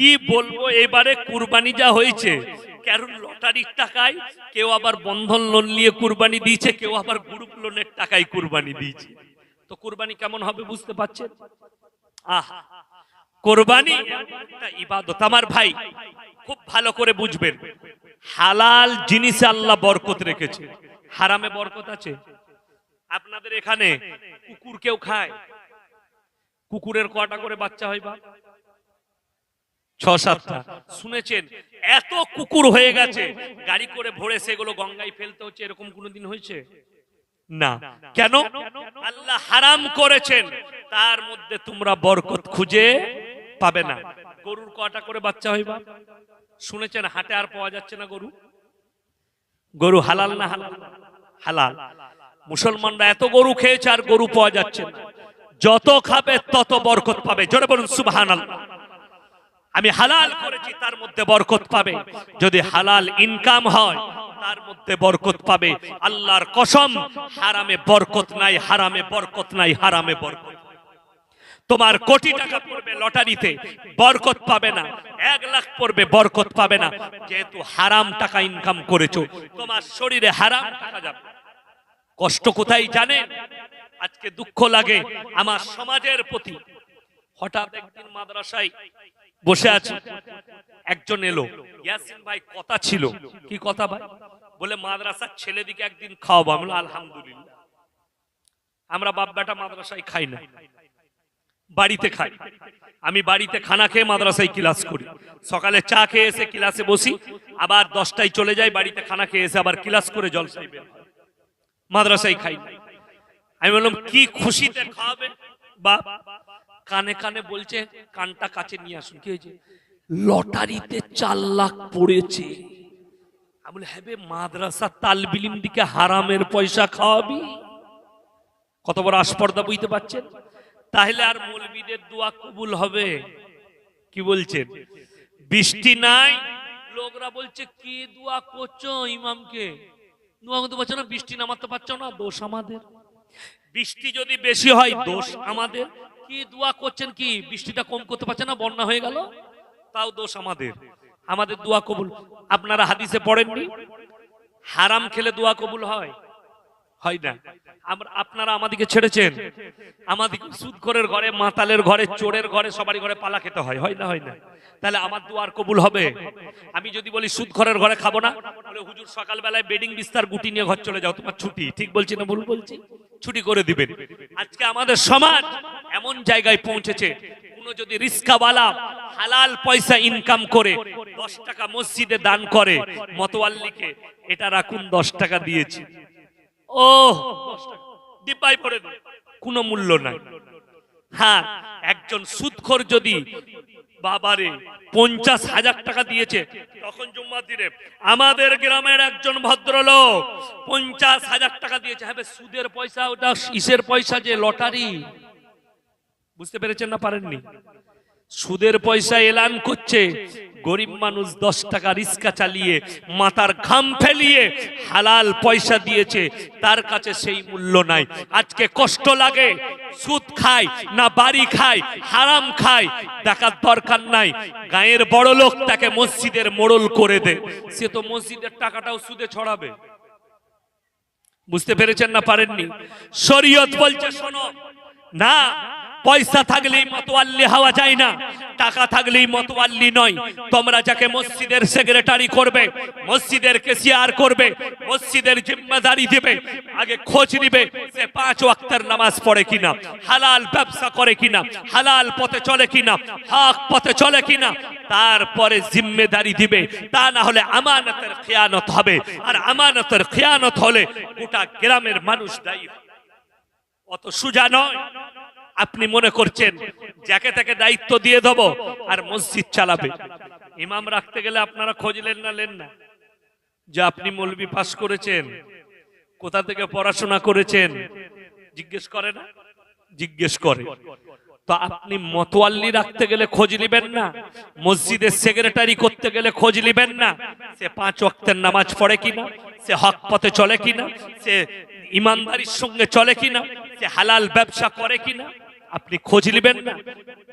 কি বলব? এবারে কুরবানি যা হয়েছে, কারণ লটারির টাকায় কেউ আবার বন্ধন লোন নিয়ে কুরবানি দিয়েছে, কেউ আবার গ্রুপ লোনের টাকায় কুরবানি দিয়েছে। তো কুরবানি কেমন হবে বুঝতে পারছেন? আহ, কোরবানি ইবাদত। আমার ভাই, খুব ভালো করে বুঝবেন, হালাল জিনিসে আল্লাহ বরকত রেখেছে। হারামে বরকত আছে। আপনাদের এখানে কুকুর কেউ খায়? কুকুরের কটা করে বাচ্চা হয় বা ছ সাতটা শুনেছেন? এত কুকুর হয়ে গেছে। গাড়ি করে ভরে সেগুলো গঙ্গায় ফেলতে হচ্ছে, এরকম কোনোদিন হয়েছে? না। কেন? আল্লাহ হারাম করেছেন। তার মধ্যে তোমরা বরকত খুঁজে পাবে না। গরুর কটা করে বাচ্চা হইবা? শুনেছেন? হাটে আর পাওয়া যাচ্ছে না গরু? গরু হালাল না হালাল? হালাল। মুসলমানরা এত গরু খেয়েছে আর গরু পাওয়া যাচ্ছে না। যত খাবে তত বরকত পাবে। জোরে বলুন, সুবহানাল্লাহ। আমি হালাল করেছি, তার মধ্যে বরকত পাবে। যদি হালাল ইনকাম হয়, তার মধ্যে বরকত পাবে। আল্লাহর কসম, হারামে বরকত নাই, হারামে বরকত নাই, হারামে বরকত তোমার কোটি টাকা পড়বে লটারিতে, বরকত পাবে না। এক লাখ পড়বে, বরকত পাবে না। যেহেতু হারাম টাকা ইনকাম করেছ, তোমার শরীরে হারাম টাকা যাবে। কষ্ট কোথায় জানে? আজকে দুঃখ লাগে। আমার সমাজের প্রতি। হঠাৎ একদিন মাদ্রাসায় বসে আছি। একজন এলো। ইয়াসিন ভাই, কথা ছিল। কি কথা ভাই? বলে, মাদ্রাসার ছেলেদিকে একদিন খাওয়াবো। আমি আলহামদুলিল্লাহ। আমরা বাপ বেটা মাদ্রাসায় খাই না। বাড়িতে খাই। আমি বাড়িতে খানা খেয়ে মাদ্রাসায় ক্লাস করি। সকালে চা খেয়ে এসে ক্লাসে বসি। আবার দশটায় চলে যাই, বাড়িতে খানা খেয়ে এসে আবার ক্লাস করে জলসাই মাদ্রাসায় খাই। আমি বললাম, কি খুশিতে খাওয়াবে বা কানে কানে বলছে কানটা কাছে নিয়ে আসুন। কি হয়েছে? লটারিতে চার লাখ পড়েছে। আমি বলি হ্যাঁ মাদ্রাসা তালবিলিম দিকে হারামের পয়সা খাওয়াবি? কত বড় আস্পর্দা বুঝতে পারছেন? তাহলে আর মৌলবীদের দোয়া কবুল হবে। কি বলছেন? বৃষ্টি নাই? লোকরা বলছে কি দোয়া করছ ইমামকে? দোয়া করতে পারছ না বৃষ্টি নামাতে পারছ না দোষ আমাদের। বৃষ্টি যদি বেশি হয় দোষ আমাদের। কি দোয়া করছেন কি? বৃষ্টিটা কম করতে পারছে না, বন্যা হয়ে গেল? তাও দোষ আমাদের। আমাদের দোয়া কবুল। আপনারা হাদিসে পড়েননি? হারাম খেলে দোয়া কবুল হয়? হয় না। আমরা আপনারা আমাদিকে ছেড়েছেন। আমাদিকে সুদখোরের ঘরে, মাতালের ঘরে, চোরের ঘরে, সবারই ঘরে পালা খেতে হয়। হয় না হয় না। তাহলে আমার দুয়ার কবুল হবে? আমি যদি বলি সুদখোরের ঘরে খাব না, বলে, হুজুর, সকালবেলায় বেডিং বিস্তার গুটি নিয়ে ঘর চলে যাও, তোমার ছুটি। ঠিক বলছি না ভুল বলছি? ছুটি করে দিবেন। আজকে আমাদের সমাজ এমন জায়গায় পৌঁছেছে, কোনো যদি রিস্কাওয়ালা হালাল পয়সা ইনকাম করে, দশ টাকা মসজিদে দান করে, মতোয়াল্লিকে, এটা রাখুন দশ টাকা দিয়েছি। ও ডিব্বাই পড়ে। কোনো মূল্য নাই। হ্যাঁ একজন সুদখোর যদি বাবারে পঞ্চাশ হাজার টাকা দিয়েছে, তখন জুম্মা দিনে আমাদের গ্রামের একজন ভদ্রলোক পঞ্চাশ হাজার টাকা দিয়েছে। হ্যাঁ সুদের পয়সা, ওটা ইসের পয়সা যে লটারি। বুঝতে পেরেছেন না পারেননি? সুদের পয়সা এলান করছে গরিব মানুষ দশ টাকা রিস্কা চালিয়ে, মাথার ঘাম ফেলিয়ে হালাল পয়সা দিয়েছে, তার কাছে সেই মূল্য নাই। আজকে কষ্ট লাগে, সুদ খায় না বাড়ি খায়, হারাম খায়, দেখার দরকার নাই। গায়ের বড় লোক তাকে মসজিদের মোড়ল করে দে, সে তো মসজিদের টাকাটাও সুদে ছড়াবে। বুঝতে পেরেছেন না পারেননি? শরীয়ত বলছে, শোনো, না পয়সা থাকলেই মতোয়াল্লি হওয়া যায় না, টাকা থাকলেই মতোয়াল্লি নয়। তোমরা যাকে মসজিদের সেক্রেটারি করবে, মসজিদের কেসিয়ার করবে, মসজিদের জিম্মাদারি দিবে, আগে খোঁজ নিবে সে পাঁচ ওয়াক্তের নামাজ পড়ে কিনা, হালাল ব্যবসা করে কিনা, হালাল পথে চলে কিনা, হক পথে চলে কিনা, তারপরে জিম্মেদারি দিবে। তা না হলে আমানতের খেয়ানত হবে। আর আমানতের খেয়ানত হলে গোটা গ্রামের মানুষ দায়ী অত সুজা নয়। আপনি মনে করছেন, যাকে তাকে দায়িত্ব দিয়ে দেবো আর মসজিদ চালাবে। ইমাম রাখতে গেলে আপনারা খোঁজলেন না, লেন না? যে আপনি মৌলবি পাস করেছেন, কোথা থেকে পড়াশোনা করেছেন, জিজ্ঞেস করে না? জিজ্ঞেস করে। তো আপনি মতোয়াল্লি রাখতে গেলে খোঁজ নিবেন না, মসজিদের সেক্রেটারি করতে গেলে খোঁজ নিবেন না, সে পাঁচ ওয়াক্তের নামাজ পড়ে কিনা, সে হক পথে চলে কিনা, সে ইমানদারির সঙ্গে চলে কিনা, সে হালাল ব্যবসা করে কিনা আপনি খোঁজ নেবেন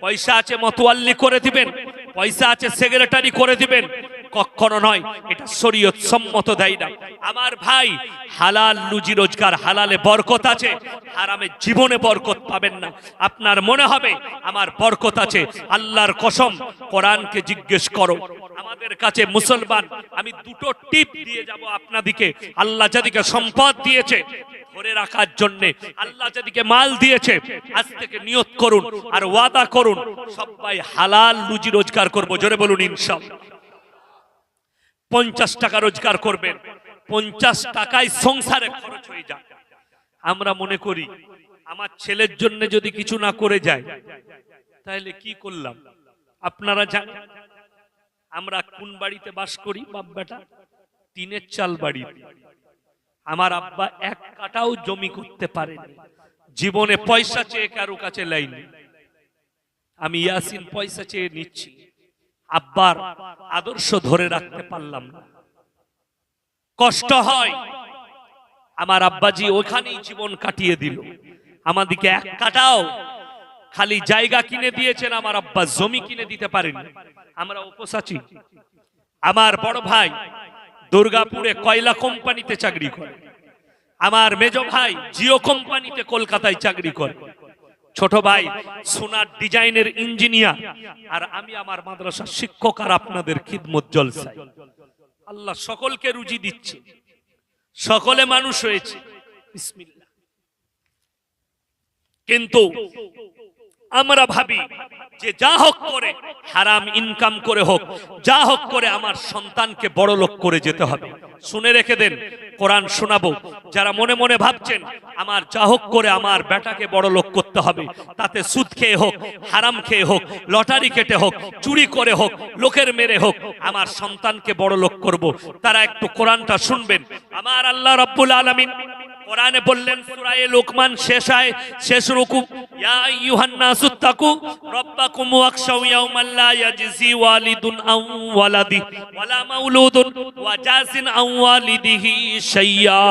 পয়সা আছে মতোয়াল্লি করে দিবেন। পয়সা আছে সেক্রেটারি করে দিবেন। কখনো নয়, এটা শরীয়ত সম্মত দেয় না। আমার ভাই হালাল লুজি রোজগার, হালালে বরকত আছে। হারামে জীবনে বরকত পাবেন না। আপনার মনে হবে, আমার বরকত আছে। আল্লাহর কসম, কোরআনকে জিজ্ঞেস করো। আমাদের কাছে মুসলমান, আমি দুটো টিপ দিয়ে যাব আপনাদিকে। আল্লাহ যাদিকে সম্পদ দিয়েছে ধরে রাখার জন্য আল্লাহ যাদিকে মাল দিয়েছে, আজ থেকে নিয়ত করুন আর ওয়াদা করুন, সবাই হালাল রুজি রোজগার করব। জোরে বলুন, ইনশাল্লাহ। পঞ্চাশ টাকা রোজগার করবেন, পঞ্চাশ টাকায় সংসারে খরচ হয়ে যায় আমরা মনে করি, আমার ছেলের জন্য যদি কিছু না করে যায়, তাহলে কি করলাম? আপনারা জানেন, আমরা কোন বাড়িতে বাস করি বাপ বেটা টিনের চাল বাড়ি আমার আব্বা এক কাটাও জমি করতে পারেনি। জীবনে পয়সা চেয়ে কারও কাছে লাইনি। আমি ইয়াসিন পয়সা চেয়ে নিচ্ছি। আব্বার আদর্শ ধরে রাখতে পারলাম না। কষ্ট হয়। আমার আব্বাজি ওখানেই জীবন কাটিয়ে দিল। আমাদিকে এক কাটাও। খালি জায়গা কিনে দিয়েছেন আমার আব্বা, জমি কিনে দিতে পারেন। আমরা উপোস আছি আমার বড় ভাই দুর্গাপুরে কয়লা কোম্পানিতে চাকরি করে। আমার মেজ ভাই জিও কোম্পানিতে কলকাতায় চাকরি করে। ছোট ভাই সোনার ডিজাইনের ইঞ্জিনিয়ার। আর আমি আমার মাদ্রাসার শিক্ষক আর আপনাদের খিদমত জলসাই আল্লাহ সকলকে রুজি দিচ্ছে। সকলে মানুষ হয়েছে। কিন্তু আমরা ভাবি যে যা হোক করে হারাম ইনকাম করে হোক, যা হোক করে আমার সন্তানকে বড় লোক করে যেতে হবে। শুনে রেখে দেন, কোরআন শোনাবো। যারা মনে মনে ভাবছেন, আমার যা হোক করে আমার বেটাকে বড় লোক করতে হবে, তাতে সুদ খেয়ে হোক, হারাম খেয়ে হোক, লটারি কেটে হোক, চুরি করে হোক, লোকের মেরে হোক, আমার সন্তানকে বড় লোক করব। তারা একটু কোরআনটা শুনবেন। আমার আল্লাহ রাব্বুল আলামিন কোরআনে বললেন, সূরায়ে লোকমান শেষ আয় শেষ রুকু। ইয়া আইয়ুহান নাসু তাকু, রাব্বাকুম ওয়াখশাউ ইয়াওমান লা ইয়াজজি ওয়ালিদুন আও ওয়ালাদি, ওয়ালা মাউলুদুন ওয়া জাযিন আও ওয়ালিদিহি শাইয়্যা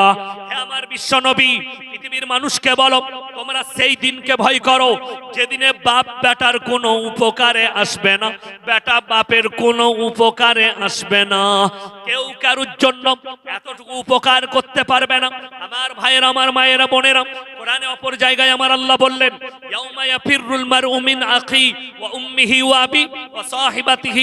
হে আমার বিশ্বনবী, পৃথিবীর মানুষকে বলো, তোমরা সেই দিনকে ভয় করো, যেদিনে বাপ বেটার কোনো উপকারে আসবে না, বেটা বাপের কোনো উপকারে আসবে না। কেউ কারুর জন্য এতটুকু উপকার করতে পারবে না। আমার ভাইয়েরা, আমার মায়েরা, বোনেরা, কোরআনে অপর জায়গায় আমার আল্লাহ বললেন, ইয়াউমা ইয়াফিরুল মারউ মিন আখি ওয়া উম্মিহি ওয়া আবি।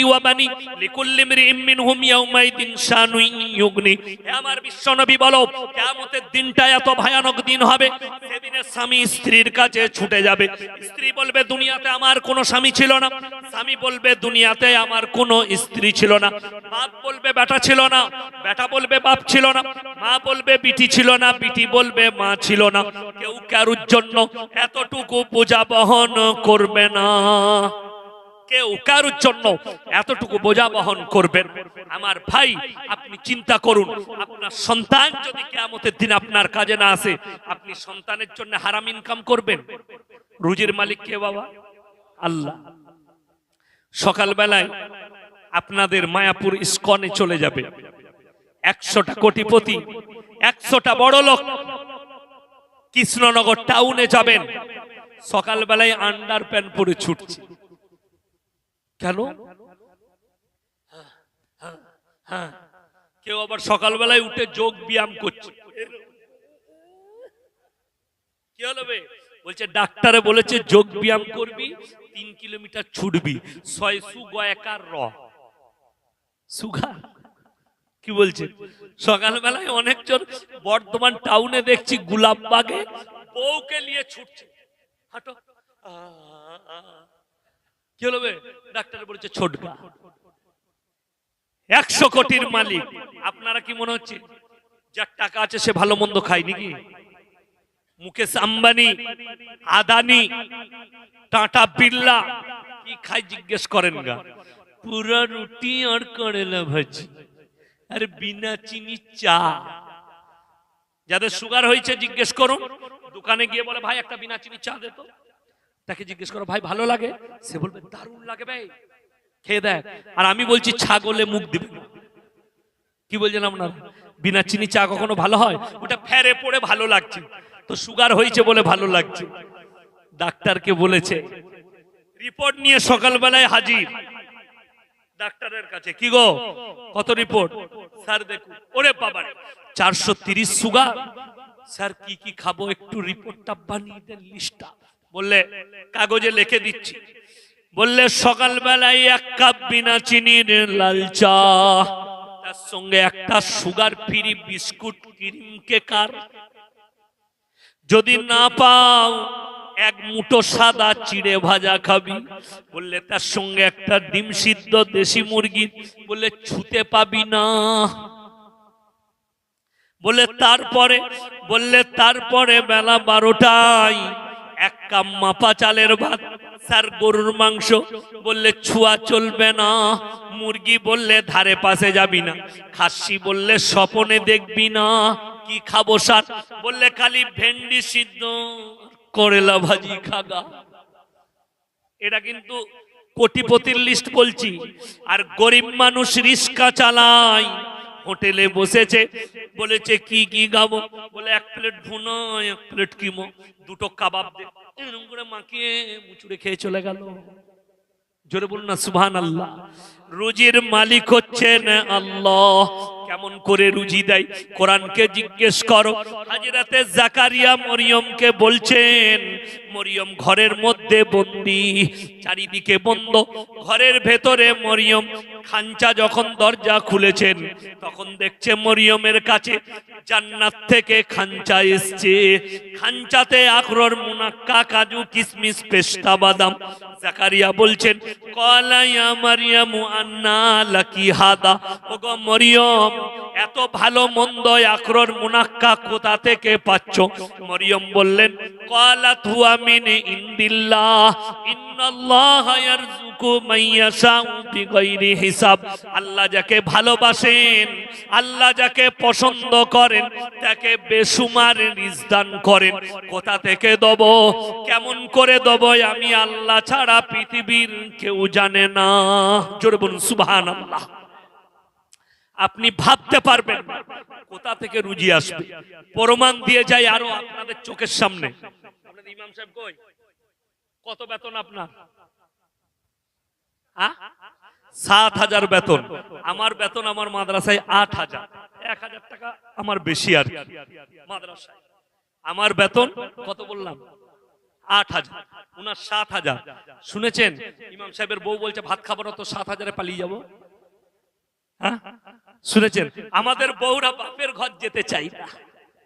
ওয়া বানি লিকুল্লি ইমরিইম মিনহুম ইয়াউমাইদিন শানুন ইউগনি হে আমার বিশ্বনবী বলো, কিয়ামতের দিনটা এত ভয়ানক দিন হবে, সেদিনে স্বামী স্ত্রীর কাছে ছুটে যাবে। স্ত্রী বলবে, দুনিয়াতে আমার কোনো স্বামী ছিল না। স্বামী বলবে, দুনিয়াতে আমার কোনো স্ত্রী ছিল না। বাপ বলবে, বেটা ছিল না। বেটা বলবে, বাপ ছিল না। মা বলবে, বিটি ছিল না। বিটি বলবে, মা ছিল না। কেউ কারুর জন্য এতটুকু বোঝা বহন করবে না। কেউ কারুর জন্য এতটুকু বোঝা বহন করবেন? আমার ভাই, আপনি চিন্তা করুন। আপনার সন্তান যদি কেয়ামতের দিন আপনার কাজে না আসে, আপনি সন্তানের জন্য হারাম ইনকাম করবেন? রুজির মালিক কে বাবা? আল্লাহ। সকালবেলায় আপনাদের মায়াপুর ইস্কনে চলে যাবে। একশোটা কোটিপতি, একশোটা বড় লোক কৃষ্ণনগর টাউনে যাবেন। সকালবেলায় আন্ডার প্যান্ট পরে ছুটছে। কেন? হ্যাঁ কেউ আবার সকালবেলায় উঠে যোগ ব্যায়াম করছে। কি হলো বলছে ডাক্তারে বলেছে যোগ ব্যায়াম করবি তিন কিলোমিটার ছুটবি। ছয় সু গয়াকার র। সুগা? কি বলছে? সকালবেলায় অনেকজন বর্ধমান টাউনে দেখছি গুলাব বাগে বউকে নিয়ে ছুটছে। হাঁটো। একশো কোটির মালিক। আপনারা কি মনে হচ্ছে? যার টাকা আছে সে ভালো মন্দ খায় নাকি? মুকেশ আম্বানি, আদানি, টাটা বিড়লা, কি খাই জিজ্ঞেস করেন গা। পুরা রুটি আর করেলা ভাজি। আর বিনা চিনি চা। যাদের সুগার হয়েছে জিজ্ঞেস করুন। দোকানে গিয়ে বলে, ভাই, একটা বিনা চিনি চা দে তাকে জিজ্ঞেস করো, ভাই, ভালো লাগে? সে বলবে, দারুণ লাগে ভাই। খেয়ে দেখ। আর আমি বলছি, ছাগলে মুখ দিবে কি বলছেন আপনার? বিনা চিনি চা কখনো ভালো হয়? ওটা ফেরে পড়ে ভালো লাগছে। তো সুগার হয়েছে বলে ভালো লাগছে। ডাক্তারকে বলেছে, রিপোর্ট নিয়ে সকালবেলায় হাজির। ডাক্তারের কাছে, কি গো? কত রিপোর্ট? স্যার, দেখুন। ওরে বাবারে চারশো সুগার? স্যার, কি কি খাব? একটু রিপোর্টটা বানিয়ে দেন লিস্টটা। বললে, কাগজে লিখে দিচ্ছি। বললে, সকালবেলায় এক কাপ বিনা চিনির লাল চা। তার সঙ্গে একটা সুগার ফ্রি বিস্কুট ক্রিম কেকার যদি না পাও, এক মুঠো সাদা চিড়ে ভাজা খাবি। বললে, তার সঙ্গে একটা ডিম সিদ্ধ দেশি মুরগি। বললে, ছুতে পাবি না। বলে তারপরে, বললে, তারপরে বেলা বারোটায় এক কাপ মাপা চালের ভাত, স্যার গরুর মাংস। বললে, ছুয়া চলবে না। মুরগি বললে, ধারে পাশে যাবি না। খাসি বললে, স্বপনে দেখবি না। কি খাব, স্যার? বললে খালি ভেন্ডি সিদ্ধ, করেলা ভাজি খাগা। এটা কিন্তু কোটিপতির লিস্ট বলছি। আর গরিব মানুষ রিস্কা চালায়। হোটেলে বসেছে, বলেছে, কি কি গাবো বলে, এক প্লেট ভুনো, এক প্লেট কিমো, দুটো কাবাব এরকম করে মাখিয়ে মুচুড়ে খেয়ে চলে গেল। জোরে বলুন না সুবহান আল্লাহ রুজির মালিক হচ্ছেন আল্লাহ। কেমন করে রুজি দেয়? কোরআনকে জিজ্ঞেস করো। হাজিরাতে জাকারিয়া মরিয়মকে বলছেন, মরিয়ম ঘরের মধ্যে বন্দি, চারিদিকে বন্ধ। ঘরের ভেতরে মরিয়ম খাঞ্চা যখন দরজা খুলেছেন, তখন দেখছে মরিয়মের কাছে জান্নাত থেকে খাঞ্চা এসছে। খাঞ্চাতে আখরর মুনাক্কা কাজু, কিসমিস, পেস্তা, বাদাম। জাকারিয়া বলছেন কলাইয়া মারিয়ামু আন্না লাকি হাদা। ওগো মরিয়ম, এত ভালো মন্দ আখরর মুনাক্কা কোথা থেকে পাচ্ছ? মরিয়ম বললেন, কলাত হুয়া মিন ইন্দিল্লাহ, ইন্নাল্লাহ ইয়ারযুকু মাইয়াশাউ বিগাইরি হিসাব। আল্লাহ যাকে ভালোবাসেন, আল্লাহ যাকে পছন্দ করেন, তাকে বেসুমার রিজদান করেন। কোথা থেকে দেব? কেমন করে দেব? আমি আল্লাহ ছাড়া পৃথিবীর কেউ জানে না। জোরে বলুন, সুবহানাল্লাহ। আপনি ভাবতে পারবেন কোথা থেকে রুজি আসবে। প্রমাণ দিয়ে যায় আরও আপনাদের চোখের সামনে। ইমাম সাহেব কই? কত বেতন আপনার? সাত হাজার বেতন। আমার বেতন আমার মাদ্রাসায় আট হাজার। এক হাজার টাকা আমার বেশি আর মাদ্রাসায়। আমার বেতন কত বললাম? আট হাজার। উনার সাত হাজার। শুনেছেন? ইমাম সাহেবের বউ বলছে, ভাত খাবার তো সাত হাজারে পালিয়ে যাব। হ্যাঁ? শুনেছেন? আমাদের বউরা বাপের ঘর যেতে চাই না।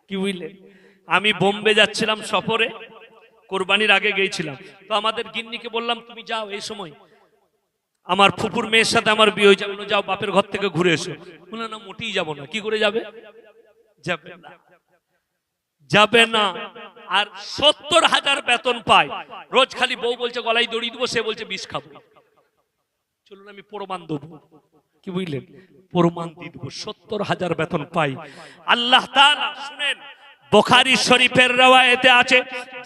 কি বুঝলেন? আমি বোম্বে যাচ্ছিলাম সফরে। কোরবানির আগে গিয়েছিলাম। তো আমাদের গিন্নিকে বললাম, তুমি যাও এই সময়। আমার ফুপুর মেয়ের সাথে আমার বিয়ে হয়ে যাবে। যাও বাপের ঘর থেকে ঘুরে এসো। বলল, না, মোটেই যাব না। কি করে যাবে? যাবে না। যাবে না। আর সত্তর হাজার বেতন পায়। রোজ খালি বউ বলছে, গলায় দড়ি দেবো, সে বলছে, বিষ খাব। চলুন, আমি প্রমাণ দেবো। কি বুঝলেন? প্রমাণ দিয়ে দেবো। সত্তর হাজার বেতন পাই। আল্লাহ শুনেন বোখারি শরীফের রেওয়ায়েতে আছে,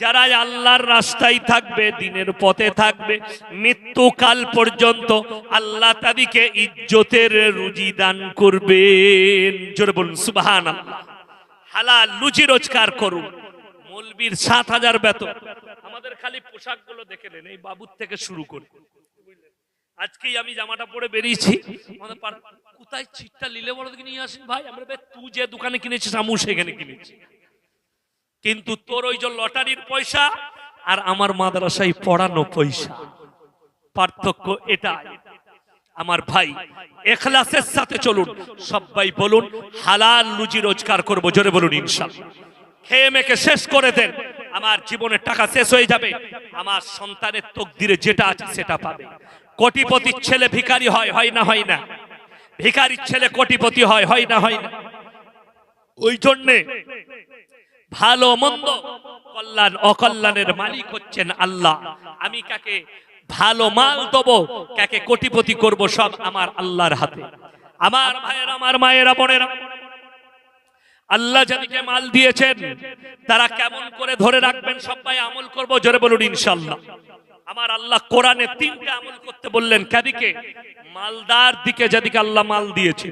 যারা আল্লাহর রাস্তায় থাকবে, দিনের পথে থাকবে, মৃত্যুকাল পর্যন্ত আল্লাহ তাদেরকে ইজ্জতের রুজি দান করবেন। জোরে বলুন সুবাহান হালাল লুচি রোজগার করুন। মৌলবীর সাত হাজার বেতন। আমাদের খালি পোশাকগুলো দেখে নেন, এই বাবুর থেকে শুরু করে। আজকেই আমি জামাটা পরে বেরিয়েছি। কোথায় লিলে বড় দিকে নিয়ে আসেন ভাই, আমরা তুই যে দোকানে কিনেছিস, আমু সেখানে কিনেছি। কিন্তু তোর ওই যে লটারির পয়সা আর আমার মাদ্রাসায় পড়ানো পয়সা। পার্থক্য এটা আমার ভাই, এখলাসের সাথে চলুন। সবাই বলুন, হালাল রুজি রোজগার করব, জোরে বলুন ইনশাল্লাহ খেয়ে মেখে শেষ করে দেন। আমার জীবনের টাকা শেষ হয়ে যাবে। আমার সন্তানের তকদিরে যেটা আছে সেটা পাবে। কোটিপতির ছেলে ভিখারি হয় হয় না হয় না? ভিখারির ছেলে কোটিপতি হয় হয় না হয় না? ওই জন্যে ভালো মন্দ। কল্যাণ, অকল্যাণের মালিক হচ্ছেন আল্লাহ। আমি কাকে ভালো মাল দেবো, কাকে কোটিপতি করব, সব আমার আল্লাহর হাতে। আমার ভাইয়ের, আমার মায়েরা, বোনেরা, আল্লাহ যাদেরকে মাল দিয়েছেন, তারা কেমন করে ধরে রাখবেন, সবাই আমল করব, জোরে বলুন ইনশাল্লাহ আমার আল্লাহ কোরআনে তিনটে আমল করতে বললেন, কাদিকে? মালদার দিকে যাদিকে আল্লাহ মাল দিয়েছে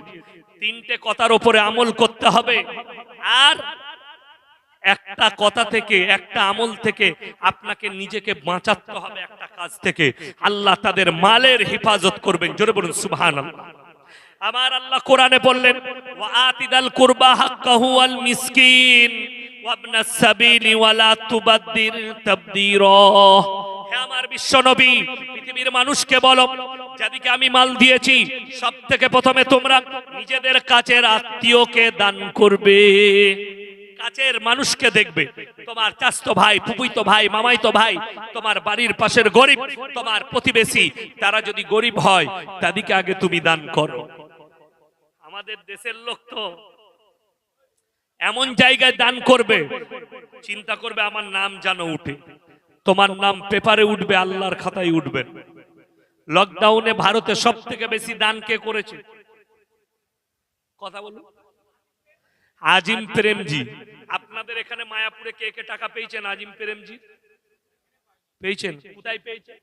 তিনটে কথার উপরে আমল করতে হবে। আর একটা কথা থেকে, একটা আমল থেকে আপনাকে নিজেকে বাঁচাতে হবে একটা কাজ থেকে। আল্লাহ তাদের মালের হেফাজত করবেন। জোরে বলুন সুবহান আমার আল্লাহ কোরআনে বললেন আতিদাল কুরবা হাক্কাহু আল মিসকিন ওয়াবনাস সাবিলি ওয়ালা তুবাদ্দির তাবদীরা। হে আমার বিশ্ব নবী পৃথিবীর মানুষকে বলো, যাদিকে আমি মাল দিয়েছি সব থেকে প্রথমে তোমরা নিজেদের কাছের আত্মীয়কে দান করবে। কাছের মানুষকে দেখবে। তোমার চাস্তো ভাই ফুপুইতো ভাই, মামাইতো ভাই, তোমার বাড়ির পাশের গরিব, তোমার প্রতিবেশী, তারা যদি গরিব হয়, তাদেরকে আগে তুমি দান করো। আমাদের দেশের লোক তো এমন জায়গায় দান করবে, চিন্তা করবে আমার নাম যেন উঠে। তোমার নাম পেপারে উঠবে, আল্লাহর খাতায় উঠবে। লকডাউনে ভারতে সব থেকে বেশি দান কে করেছে? কথা বলুন। আজিম প্রেমজি। আপনাদের এখানে মায়াপুরে কে কে টাকা পেয়েছেন আজিম প্রেমজি? পেয়েছেন। কোথায় পেয়েছেন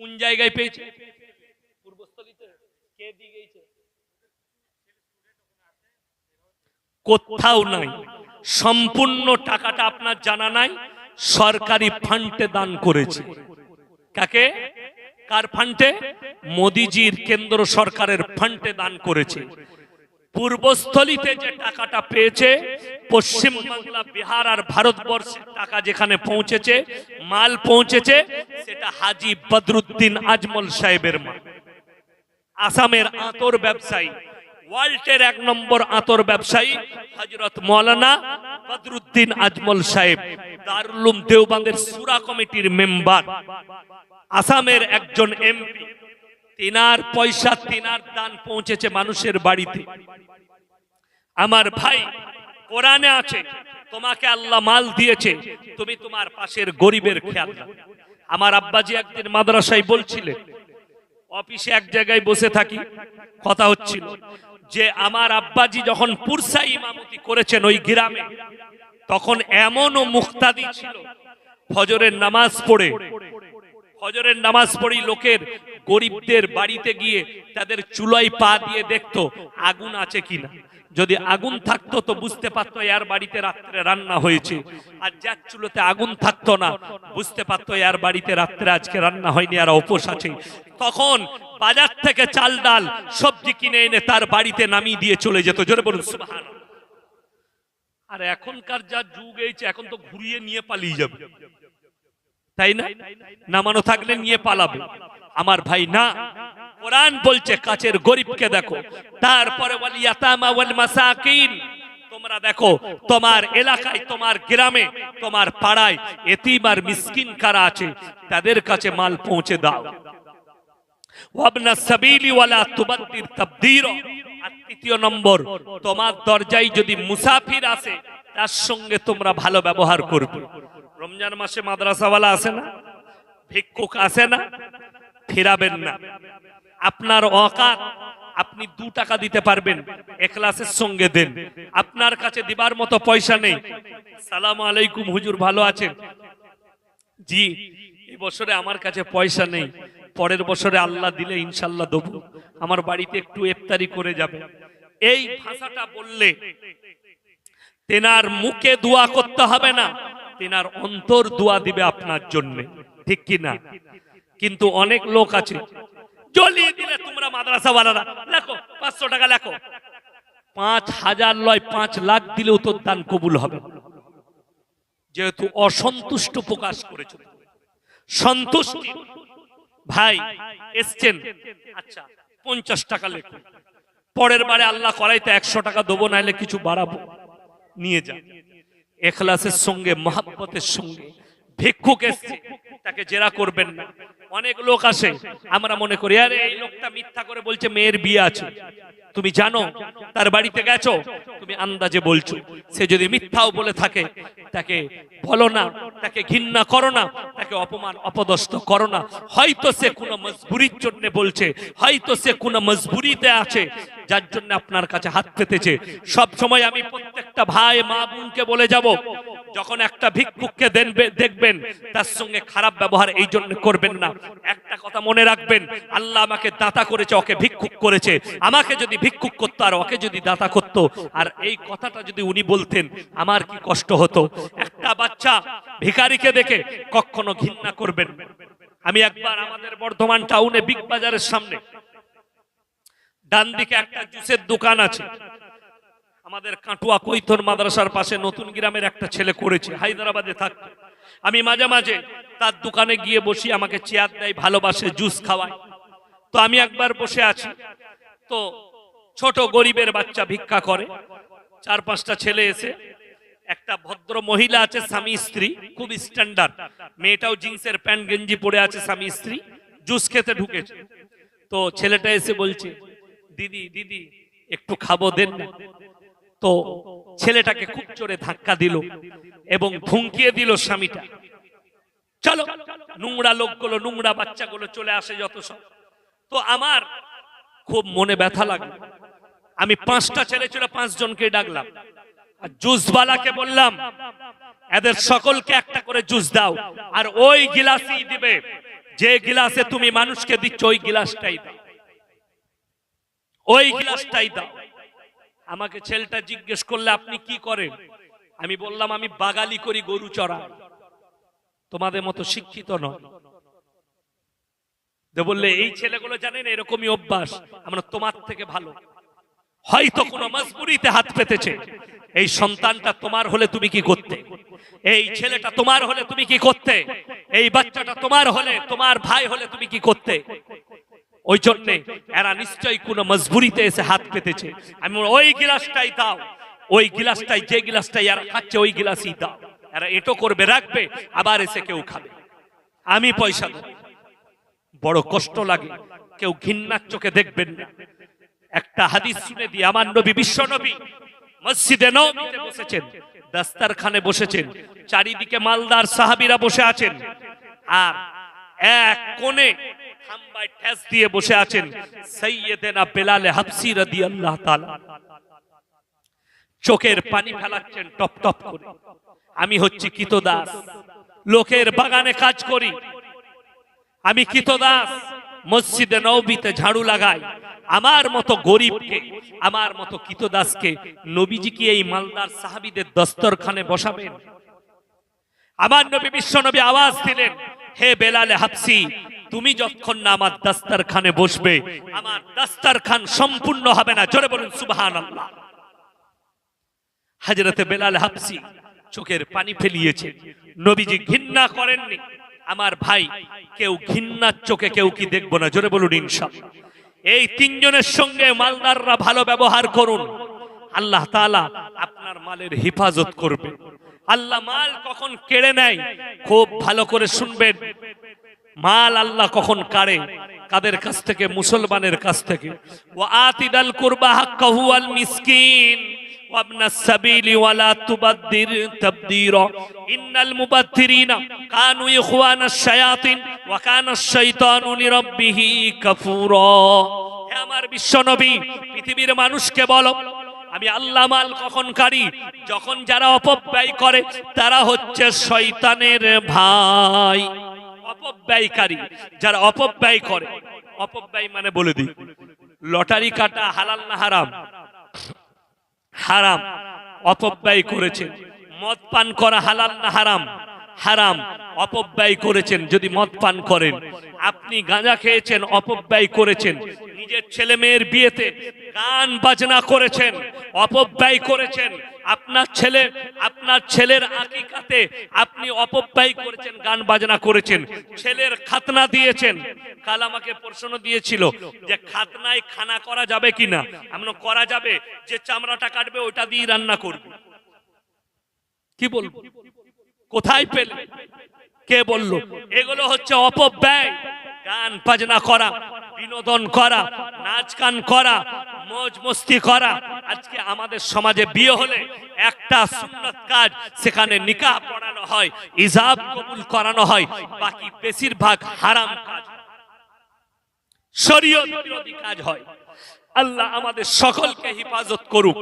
কোন জায়গায় পেয়েছে? পূর্বস্থলীতে কে দিয়ে গেছে কোথাও নাই। সম্পূর্ণ টাকাটা আপনার জানা নাই। সরকারি ফান্ডে দান করেছে। কাকে? কার ফান্ডে? মোদিজির কেন্দ্র সরকারের ফান্ডে দান করেছে। পূর্বস্থলীতে যে টাকাটা পেয়েছে, পশ্চিম বাংলা, বিহার আর ভারতবর্ষের টাকা যেখানে পৌঁছেছে, মাল পৌঁছেছে, সেটা হাজি বদরুদ্দিন আজমল সাহেবের মাল। আসামের আতর ব্যবসায়ী, ওয়ার্ল্ডের এক নম্বর আতর ব্যবসায়ী হজরত মৌলানা বদরুদ্দিন আজমল সাহেব দারুলুম দেওবান্দের সুরা কমিটির মেম্বার। আসামের একজন এমপি তিনার পয়সা তিনার দান পৌঁছেছে মানুষের বাড়িতে আমার ভাই কোরআনে আছে, তোমাকে আল্লাহ মাল দিয়েছে, তুমি তোমার পাশের গরিবের খেয়াল। আমার আব্বাজি একদিন মাদ্রাসায় বলছিলেন, অফিসে এক জায়গায় বসে থাকি, কথা হচ্ছিল যে আমার আব্বাজি যখন পুরসা ইমামতি করেছেন ওই গ্রামে, তখন এমনও মুক্তাদি ছিল, ফজরের নামাজ পড়ে ফজরের নামাজ পড়ি লোকের গরিবদের বাড়িতে গিয়ে তাদের চুলোয় পা দিয়ে দেখতো আগুন আছে কিনা। যদি আগুন থাকতো তো বুঝতে পারতো এর বাড়িতে রাত্রে রান্না হয়েছে। আর যার চুলোতে আগুন থাকতো না, বুঝতে পারতো এর বাড়িতে রাত্রে আজকে রান্না হয়নি, আর উপোস আছে। তখন বাজার থেকে চাল ডাল, সবজি কিনে এনে তার বাড়িতে নামিয়ে দিয়ে চলে যেত। জোরে বলুন সুবহান আর এখনকার যা যুগ এইছে, এখন তো ঘুরিয়ে নিয়ে পালিয়ে যাবে। তাই না? নামানো থাকলে নিয়ে পালাবে। আমার ভাই না। কোরআন বলছে, কাছের গরিবকে দেখো। তারপরে তোমরা দেখো, তোমার এলাকায়, তোমার গ্রামে, তোমার পাড়ায় এতিম আর মিসকিন কারা আছে? তাদের কাছে মাল পৌঁছে দাও। ওয়াবনা সাবিলি ওয়ালা তুবাদ্দির তাবদীর। আর তৃতীয় নম্বর, তোমার দরজায় যদি মুসাফির আসে, তার সঙ্গে তোমরা ভালো ব্যবহার করবে। রমজান মাসে মাদ্রাসাওয়ালা আসে না? ভিক্ষুক আসে না? ফেরাবেন না। আপনার অকাত আপনি দু টাকা দিতে পারবেন এখলাসের সঙ্গে দেন। আপনার কাছে দিবার মতো পয়সা নেই। সালাম আলাইকুম, হুজুর ভালো আছেন? জি, এই বছরে আমার কাছে পয়সা নেই। পরের বছরে আল্লাহ দিলে ইনশাল্লাহ দেবো। আমার বাড়িতে একটু ইফতারি করে যাবে। এই ভাষাটা বললে তেনার মুখে দোয়া করতে হবে না। তেনার অন্তর দোয়া দিবে আপনার জন্য। ঠিক কি না? কিন্তু অনেক লোক আছে জ্বলিয়ে দিলে তোমরা মাদ্রাসাওয়ালারা, লেখো, পাঁচশো টাকা লেখো। পাঁচ হাজার লয় পাঁচ লাখ দিলেও তোর দান কবুল হবে। যেহেতু অসন্তুষ্ট প্রকাশ করেছ। সন্তুষ্টি। ভাই, এসছেন? আচ্ছা পঞ্চাশ টাকা লেখো। পরের বারে আল্লাহ করাইতে একশো টাকা দেবো নাহলে কিছু বাড়াবো। নিয়ে যা। এখলাসের সঙ্গে, মহাব্বতের সঙ্গে। ভিক্ষুক এসছে, তাকে জেরা করবেন না। অনেক লোক আসে, আমরা মনে করি, আরে, এই লোকটা মিথ্যা করে বলছে, মেয়ের বিয়ে আছে। তুমি জানো, তার বাড়িতে গেছো তুমি আন্দাজে বলছো। সে যদি মিথ্যাও বলে থাকে, তাকে বলো না, তাকে ঘৃণা করো না, তাকে অপমান অপদস্থ করো না। হয়তো সে কোনো মজবুরির জন্য বলছে, হয়তো সে কোনো মজবুরিতে আছে, যার জন্য আপনার কাছে হাত পেতেছে। সব সময় আমি প্রত্যেকটা ভাই মা বোনকে বলে যাব, যখন একটা ভিক্ষুককে দেখবেন তার সঙ্গে খারাপ ব্যবহার এই জন্য করবেন না। একটা কথা মনে রাখবেন, আল্লাহ আমাকে দাতা করেছে, ওকে ভিক্ষুক করেছে। আমাকে যদি ভিক্ষুক করতো আর ওকে যদি দাতা করতো, আর এই কথাটা যদি উনি বলতেন, আমার কি কষ্ট হতো? একটা বাচ্চা ভিখারিকে দেখে কখনো ঘৃণা করবেন। আমি একবার আমাদের বর্ধমান টাউনে বিগ বাজারের সামনে ডান দিকে একটা জুসের দোকান আছে। আমাদের কাটুয়া কৈথন মাদ্রাসার পাশে নতুন গ্রামের একটা ছেলে করেছে, হায়দ্রাবাদে থাকতো। আমি মাঝে মাঝে তার দোকানে গিয়ে বসি, আমাকে চেয়ার দেয়, ভালোবাসে, জুস খাওয়ায়। তো আমি একবার বসে আছি। তো ছোট গরিবের বাচ্চা ভিক্ষা করে। চার পাঁচটা ছেলে এসে, একটা ভদ্র মহিলা আছে স্বামী স্ত্রী, খুব স্ট্যান্ডার্ড মেয়েটাও জিন্সের প্যান্ট, গেঞ্জি পরে আছে স্বামী স্ত্রী, জুস খেতে ঢুকেছে। তো ছেলেটা এসে বলছে, দিদি দিদি, একটু খাব, দেন তো ছেলেটাকে খুব জোরে ধাক্কা দিল এবং ধুমকিয়ে দিল স্বামীটা। চলো, নোংরা লোকগুলো, নোংরা বাচ্চাগুলো চলে আসে যত সব। তো আমার খুব মনে ব্যথা লাগল। আমি পাঁচটা ছেলে ছিল পাঁচ জনকে ডাকলাম। আর জুসওয়ালাকে বললাম, এদের সকলকে একটা করে জুস দাও, আর ওই গিলাসই দিবে। যে গিলাসে তুমি মানুষকে দিচ্ছ, ওই গিলাসটাই দাও। ওই গিলাসটাই দাও। আমাকে ছেলেটা জিজ্ঞেস করলে, আপনি কি করেন? আমি বললাম, আমি বাগালি করি গরু চড়া। তোমাদের মতো শিক্ষিত নয়। বললে, এই ছেলেগুলো জানেন, এরকমই অভ্যাস। আমরা তোমার থেকে ভালো। হয়তো কোনো মজবুরিতে হাত পেতেছে। এই সন্তানটা তোমার হলে তুমি কি করতে? এই ছেলেটা তোমার হলে তুমি কি করতে? এই বাচ্চাটা তোমার হলে, তোমার ভাই হলে তুমি কি করতে? ওই জন্যে এরা নিশ্চয়ই কোনো মজবুরিতে এসে হাত পেতেছে। আমি ওই গিলাসটাই দাও। ওই গিলাসটাই, যে গিলাসটাই এরা খাচ্ছে, ওই গিলাসই দাও। এরা এটো করবে, রাখবে, আবার এসে কেউ খাবে। আমি পয়সা দেবো। বড় কষ্ট লাগে। কেউ ঘৃণার চোখে দেখবেন না। একটা হাদিস শুনে দিয়ে আমার নবী বিশ্ব নবী মসজিদে নবীতে বসেছেন, দাস্তারখানে বসেছেন, চারিদিকে মালদার সাহাবীরা বসে আছেন আর এক কোণে খাম্বায় ঠেস দিয়ে বসে আছেন সৈয়দেনা বেলালে হাফসি রাদিয়াল্লাহু তাআলা। চোখের পানি ফেলাচ্ছেন টপ টপ করে। আমি হচ্ছি কিতদাস, লোকের বাগানে কাজ করি। আমি কিতদাস, মসজিদে নবীতে ঝাড়ু লাগাই। আমার মতো গরিবকে, আমার মতো কিতদাসকে নবীজি কি এই মালদার সাহাবীদের দস্তরখানে বসাবেন। আমার নবী বিশ্ব নবী আওয়াজ দিলেন, হে বেলালে হাফসি, তুমি যতক্ষণ না আমার দাস্তারখানে বসবে, আমার দাস্তারখান সম্পূর্ণ হবে না। জোরে বলুন সুবহান আল্লাহ হাজরতে বেলাল হাফসি চোখের পানি ফেলিয়েছে। নবীজি ঘৃণা করেননি। আমার ভাই, কেউ ঘৃণার চোখে কেউ কি দেখব না? জোরে বলুন, ইনশাআল্লাহ। এই তিনজনের সঙ্গে মালদাররা ভালো ব্যবহার করুন। আল্লাহ তালা আপনার মালের হেফাজত করবে। আল্লাহ মাল কখন কেড়ে নেয়, খুব ভালো করে শুনবেন। মাল আল্লাহ কখন কাড়ে, কাদের কাছ থেকে? মুসলমানের কাছ থেকে। ও আতিদাল কুরবা হাক্কাহু আল মিসকিন। وابن السبيل ولا تبذر تبذيرا إن المبذرين كانوا إخوان الشياطين وكان الشيطان لربه كفورا হে আমার বিশ্ব নবী পৃথিবীর মানুষকে বলো আমি আল্লাহ মাল কখন কারি যখন যারা অপব্যয় করে তারা হচ্ছে শয়তানের ভাই অপব্যয়কারী যারা অপব্যয় করে অপব্যয় মানে বলে দিই লটারি কাটা হালাল না হারাম হারাম অপব্যয় করেছে। মদ পান করা হালাল না হারাম? হারাম, অপব্যয় করেছেন যদি মদ পান করেন। আপনি গাঁজা খেয়েছেন, অপব্যয় করেছেন। নিজের ছেলে মেয়ের বিয়েতে গান বাজনা করেছেন, অপব্যয় করেছেন। আপনার ছেলে, আপনার ছেলের আকিকাতে আপনি অপব্যয় করেছেন, গান বাজনা করেছেন। ছেলের খাতনা দিয়েছেন। কাল আমাকে প্রশ্ন দিয়েছিল যে খাতনায় খানা করা যাবে কিনা? আমরা করা যাবে। যে চামড়াটা কাটবে ওটা দিয়ে রান্না করবে। কি বলব? কোথায় পেলে? কে বলল? এগুলো হচ্ছে অপব্যয়। গান বাজনা করা, বিনোদন করা, নাচ গান করা, মজ মস্তি করা। আজকে আমাদের সমাজে বিয়ে হলে একটা সুন্নত কাজ, সেখানে নিকাহ পড়ানো হয়, ইজাব কবুল করানো হয়, বাকি বেশিরভাগ হারাম কাজ। শরীয়ত বিরোধী কাজ হয়। আল্লাহ আমাদের সকলকে হেফাজত করুক।